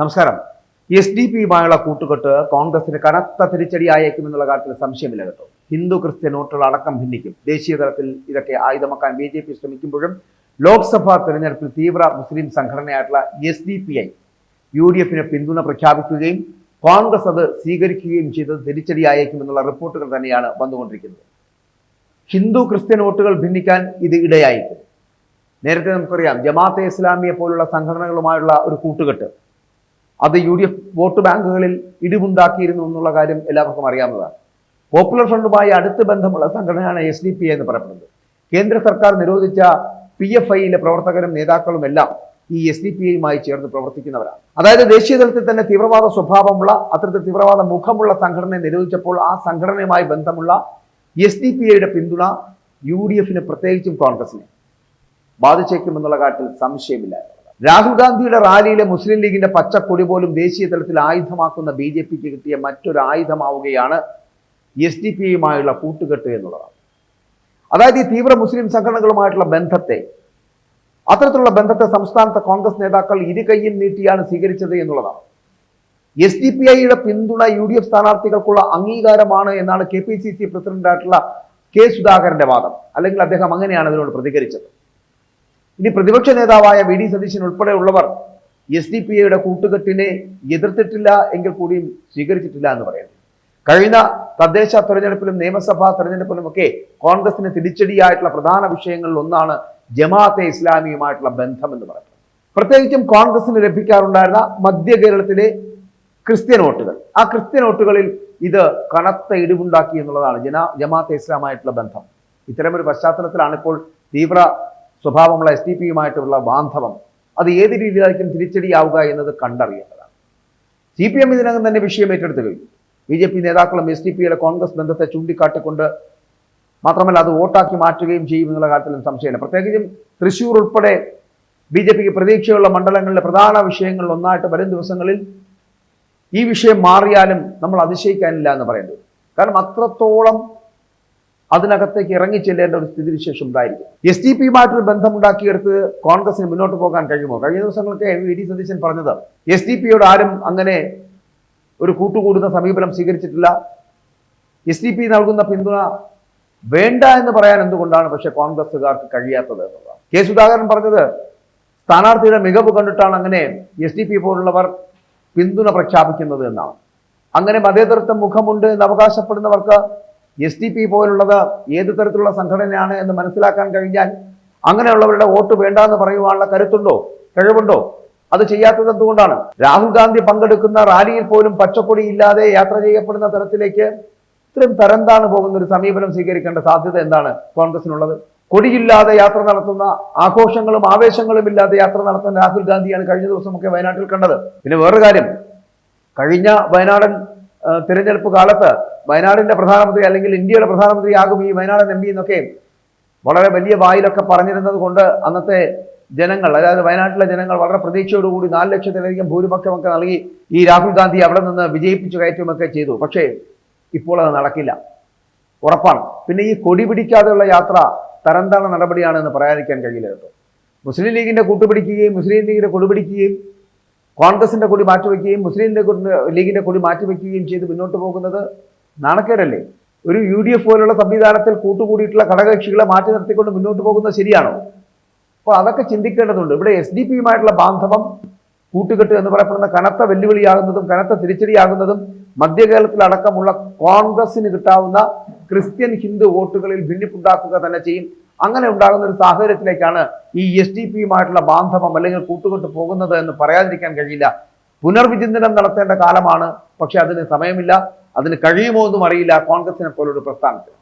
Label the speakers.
Speaker 1: നമസ്കാരം. S D പിയുമായുള്ള കൂട്ടുകെട്ട് കോൺഗ്രസിന് കനത്ത തിരിച്ചടിയായേക്കുമെന്നുള്ള കാര്യത്തിൽ സംശയമില്ല കേട്ടോ. ഹിന്ദു ക്രിസ്ത്യൻ വോട്ടുകൾ അടക്കം ഭിന്നിക്കും. ദേശീയ തലത്തിൽ ഇതൊക്കെ ആയുധമാക്കാൻ ബി ജെ പി ശ്രമിക്കുമ്പോഴും ലോക്സഭാ തെരഞ്ഞെടുപ്പിൽ തീവ്ര മുസ്ലിം സംഘടനയായിട്ടുള്ള S D P I U D എഫിന് പിന്തുണ പ്രഖ്യാപിക്കുകയും കോൺഗ്രസ് അത് സ്വീകരിക്കുകയും ചെയ്തത് തിരിച്ചടിയായേക്കുമെന്നുള്ള റിപ്പോർട്ടുകൾ തന്നെയാണ് വന്നുകൊണ്ടിരിക്കുന്നത്. ഹിന്ദു ക്രിസ്ത്യൻ വോട്ടുകൾ ഭിന്നിക്കാൻ ഇത് ഇടയായിരിക്കും നേരത്തെ നമുക്കറിയാം ജമാഅത്തെ ഇസ്ലാമിയെ പോലുള്ള സംഘടനകളുമായുള്ള ഒരു കൂട്ടുകെട്ട് അത് യു ഡി എഫ് വോട്ട് ബാങ്കുകളിൽ ഇടിവുണ്ടാക്കിയിരുന്നു എന്നുള്ള കാര്യം എല്ലാവർക്കും അറിയാവുന്നതാണ്. പോപ്പുലർ ഫ്രണ്ടുമായി അടുത്ത് ബന്ധമുള്ള സംഘടനയാണ് എസ് ഡി പി എന്ന് പറയപ്പെടുന്നത്. കേന്ദ്ര സർക്കാർ നിരോധിച്ച പി എഫ് ഐയിലെ പ്രവർത്തകരും നേതാക്കളും എല്ലാം ഈ എസ് ഡി പി ഐയുമായി ചേർന്ന് പ്രവർത്തിക്കുന്നവരാണ്. അതായത് ദേശീയ തലത്തിൽ തന്നെ തീവ്രവാദ സ്വഭാവമുള്ള അത്തരത്തിൽ തീവ്രവാദ മുഖമുള്ള സംഘടനയെ നിരോധിച്ചപ്പോൾ ആ സംഘടനയുമായി ബന്ധമുള്ള എസ് ഡി പി ഐയുടെ പിന്തുണ യു ഡി എഫിന് പ്രത്യേകിച്ചും കോൺഗ്രസിനെ. ബാധിച്ചേക്കുമെന്നുള്ള കാര്യത്തിൽ സംശയമില്ല. രാഹുൽ ഗാന്ധിയുടെ റാലിയിലെ മുസ്ലിം ലീഗിന്റെ പച്ചക്കൊടി പോലും ദേശീയ തലത്തിൽ ആയുധമാക്കുന്ന ബി ജെ പിക്ക് കിട്ടിയ മറ്റൊരു ആയുധമാവുകയാണ് എസ് ഡി പി യുമായുള്ള കൂട്ടുകെട്ട് എന്നുള്ളതാണ്. അതായത് ഈ തീവ്ര മുസ്ലിം സംഘടനകളുമായിട്ടുള്ള ബന്ധത്തെ അത്തരത്തിലുള്ള ബന്ധത്തെ സംസ്ഥാനത്തെ കോൺഗ്രസ് നേതാക്കൾ ഇരു കൈയും നീട്ടിയാണ് സ്വീകരിച്ചത് എന്നുള്ളതാണ്. എസ് ഡി പി ഐയുടെ പിന്തുണ യു ഡി എഫ് സ്ഥാനാർത്ഥികൾക്കുള്ള അംഗീകാരമാണ് എന്നാണ് കെ പി സി സി പ്രസിഡന്റായിട്ടുള്ള കെ സുധാകരന്റെ വാദം. അല്ലെങ്കിൽ അദ്ദേഹം അങ്ങനെയാണ് അതിനോട് പ്രതികരിച്ചത്. ഇനി പ്രതിപക്ഷ നേതാവായ വി ഡി സതീശൻ ഉൾപ്പെടെയുള്ളവർ എസ് ഡി പി ഐയുടെ കൂട്ടുകെട്ടിനെ എതിർത്തിട്ടില്ല എങ്കിൽ കൂടിയും സ്വീകരിച്ചിട്ടില്ല എന്ന് പറയുന്നു. കഴിഞ്ഞ തദ്ദേശ തെരഞ്ഞെടുപ്പിലും നിയമസഭാ തെരഞ്ഞെടുപ്പിലും ഒക്കെ കോൺഗ്രസിന് തിരിച്ചടിയായിട്ടുള്ള പ്രധാന വിഷയങ്ങളിൽ ഒന്നാണ് ജമാഅത്തെ ഇസ്ലാമിയുമായിട്ടുള്ള ബന്ധം എന്ന് പറയുന്നത്. പ്രത്യേകിച്ചും കോൺഗ്രസിന് ലഭിക്കാറുണ്ടായിരുന്ന മധ്യ കേരളത്തിലെ ക്രിസ്ത്യൻ വോട്ടുകൾ. ആ ക്രിസ്ത്യൻ വോട്ടുകളിൽ ഇത് കനത്ത ഇടിവുണ്ടാക്കി എന്നുള്ളതാണ് ജന ജമാഅത്തെ ഇസ്ലാമായിട്ടുള്ള ബന്ധം. ഇത്തരമൊരു പശ്ചാത്തലത്തിലാണ് ഇപ്പോൾ തീവ്ര സ്വഭാവമുള്ള എസ് ഡി പിയുമായിട്ടുള്ള ബാന്ധവം അത് ഏത് രീതിയിലായിരിക്കും തിരിച്ചടിയാവുക എന്നത് കണ്ടറിയേണ്ടതാണ്. സി പി എം ഇതിനകം തന്നെ വിഷയം ഏറ്റെടുത്തു കഴിഞ്ഞു. ബി ജെ പി നേതാക്കളും എസ് ഡി പിയുടെ കോൺഗ്രസ് ബന്ധത്തെ ചൂണ്ടിക്കാട്ടിക്കൊണ്ട് മാത്രമല്ല അത് വോട്ടാക്കി മാറ്റുകയും ചെയ്യും എന്നുള്ള കാര്യത്തിലും സംശയമില്ല. പ്രത്യേകിച്ചും തൃശ്ശൂർ ഉൾപ്പെടെ ബി ജെ പിക്ക് പ്രതീക്ഷയുള്ള മണ്ഡലങ്ങളിലെ പ്രധാന വിഷയങ്ങളിൽ ഒന്നായിട്ട് വരും ദിവസങ്ങളിൽ ഈ വിഷയം മാറിയാലും നമ്മൾ അതിശയിക്കാനില്ല എന്ന് പറയേണ്ടത് കാരണം അത്രത്തോളം അതിനകത്തേക്ക് ഇറങ്ങി ചെല്ലേണ്ട ഒരു സ്ഥിതിവിശേഷം ഉണ്ടായിരിക്കും. എസ് ഡി പിയുമായിട്ടൊരു ബന്ധമുണ്ടാക്കിയെടുത്ത് കോൺഗ്രസിന് മുന്നോട്ട് പോകാൻ കഴിയുമോ? കഴിഞ്ഞ ദിവസങ്ങളൊക്കെ വി ഡി സതീശൻ പറഞ്ഞത് എസ് ഡി പിയോട് ആരും അങ്ങനെ ഒരു കൂട്ടുകൂടുന്ന സമീപനം സ്വീകരിച്ചിട്ടില്ല. എസ് ഡി പി നൽകുന്ന പിന്തുണ വേണ്ട എന്ന് പറയാൻ എന്തുകൊണ്ടാണ് പക്ഷേ കോൺഗ്രസ്സുകാർക്ക് കഴിയാത്തത് എന്നുള്ളതാണ് കെ സുധാകരൻ പറഞ്ഞത് സ്ഥാനാർത്ഥിയുടെ മികവ് കണ്ടിട്ടാണ് അങ്ങനെ എസ് ഡി പി പോലുള്ളവർ പിന്തുണ പ്രഖ്യാപിക്കുന്നത് എന്നാണ്. അങ്ങനെ മതേതൃത്വം മുഖമുണ്ട് എന്ന് അവകാശപ്പെടുന്നവർക്ക് എസ് ഡി പി പോലുള്ളത് ഏത് തരത്തിലുള്ള സംഘടനയാണ് എന്ന് മനസ്സിലാക്കാൻ കഴിഞ്ഞാൽ അങ്ങനെയുള്ളവരുടെ വോട്ട് വേണ്ട എന്ന് പറയുവാനുള്ള കരുത്തുണ്ടോ? കഴിവുണ്ടോ? അത് ചെയ്യാത്തത് എന്തുകൊണ്ടാണ്? രാഹുൽ ഗാന്ധി പങ്കെടുക്കുന്ന റാലിയിൽ പോലും പച്ചക്കൊടി ഇല്ലാതെ യാത്ര ചെയ്യപ്പെടുന്ന തരത്തിലേക്ക് ഇത്രയും തരംതാണ് പോകുന്ന ഒരു സമീപനം സ്വീകരിക്കേണ്ട സാധ്യത എന്താണ് കോൺഗ്രസിനുള്ളത്? കൊടിയില്ലാതെ യാത്ര നടത്തുന്ന ആഘോഷങ്ങളും ആവേശങ്ങളും ഇല്ലാതെ യാത്ര നടത്തുന്ന രാഹുൽ ഗാന്ധിയാണ് കഴിഞ്ഞ ദിവസമൊക്കെ വയനാട്ടിൽ കണ്ടത്. പിന്നെ വേറൊരു കാര്യം. കഴിഞ്ഞ വയനാടൻ തിരഞ്ഞെടുപ്പ് കാലത്ത് വയനാടിന്റെ പ്രധാനമന്ത്രി അല്ലെങ്കിൽ ഇന്ത്യയുടെ പ്രധാനമന്ത്രി ആകും ഈ വയനാടൻ എം പി എന്നൊക്കെ വളരെ വലിയ വായിലൊക്കെ പറഞ്ഞിരുന്നത് കൊണ്ട് അന്നത്തെ ജനങ്ങൾ അതായത് വയനാട്ടിലെ ജനങ്ങൾ വളരെ പ്രതീക്ഷയോടുകൂടി നാല് ലക്ഷത്തിലധികം ഭൂരിപക്ഷമൊക്കെ നൽകി ഈ രാഹുൽ ഗാന്ധി അവിടെ നിന്ന് വിജയിപ്പിച്ചു കയറ്റുമൊക്കെ ചെയ്തു. പക്ഷേ ഇപ്പോൾ അത് നടക്കില്ല. ഉറപ്പാണ്. പിന്നെ ഈ കൊടി പിടിക്കാതെയുള്ള യാത്ര തരംതാണ നടപടിയാണ് എന്ന് പറയാതിരിക്കാൻ കഴിയില്ല കേട്ടോ. മുസ്ലിം ലീഗിന്റെ കൂട്ടുപിടിക്കുകയും മുസ്ലിം ലീഗിന്റെ കൊടി പിടിക്കുകയും കൂടി മാറ്റിവെക്കുകയും മുസ്ലിം ലീഗിന്റെ കൊടി മാറ്റിവെക്കുകയും ചെയ്ത് മുന്നോട്ട് പോകുന്നത് നാണക്കേടല്ലേ? ഒരു യു ഡി എഫ് പോലുള്ള സംവിധാനത്തിൽ കൂട്ടുകൂടിയിട്ടുള്ള ഘടകകക്ഷികളെ മാറ്റി നിർത്തിക്കൊണ്ട് മുന്നോട്ട് പോകുന്നത് ശരിയാണോ? അപ്പോൾ അതൊക്കെ ചിന്തിക്കേണ്ടതുണ്ട്. ഇവിടെ എസ് ഡി പിയുമായിട്ടുള്ള ബാന്ധവം കൂട്ടുകെട്ട് എന്ന് പറയപ്പെടുന്ന കനത്ത വെല്ലുവിളിയാകുന്നതും കനത്ത തിരിച്ചടിയാകുന്നതും മധ്യകേരളത്തിലടക്കമുള്ള കോൺഗ്രസിന് കിട്ടാവുന്ന ക്രിസ്ത്യൻ ഹിന്ദു വോട്ടുകളിൽ ഭിന്നിപ്പുണ്ടാക്കുക തന്നെ ചെയ്യും. അങ്ങനെ ഉണ്ടാകുന്ന ഒരു സാഹചര്യത്തിലേക്കാണ് ഈ എസ് ഡി പിയുമായിട്ടുള്ള ബാന്ധവം അല്ലെങ്കിൽ കൂട്ടുകൊണ്ട് പോകുന്നത് എന്ന് പറയാതിരിക്കാൻ കഴിയില്ല. പുനർവിചിന്തനം നടത്തേണ്ട കാലമാണ്. പക്ഷെ അതിന് സമയമില്ല. അതിന് കഴിയുമോ എന്നും അറിയില്ല. കോൺഗ്രസിനെ പോലൊരു പ്രസ്ഥാനത്തിന്.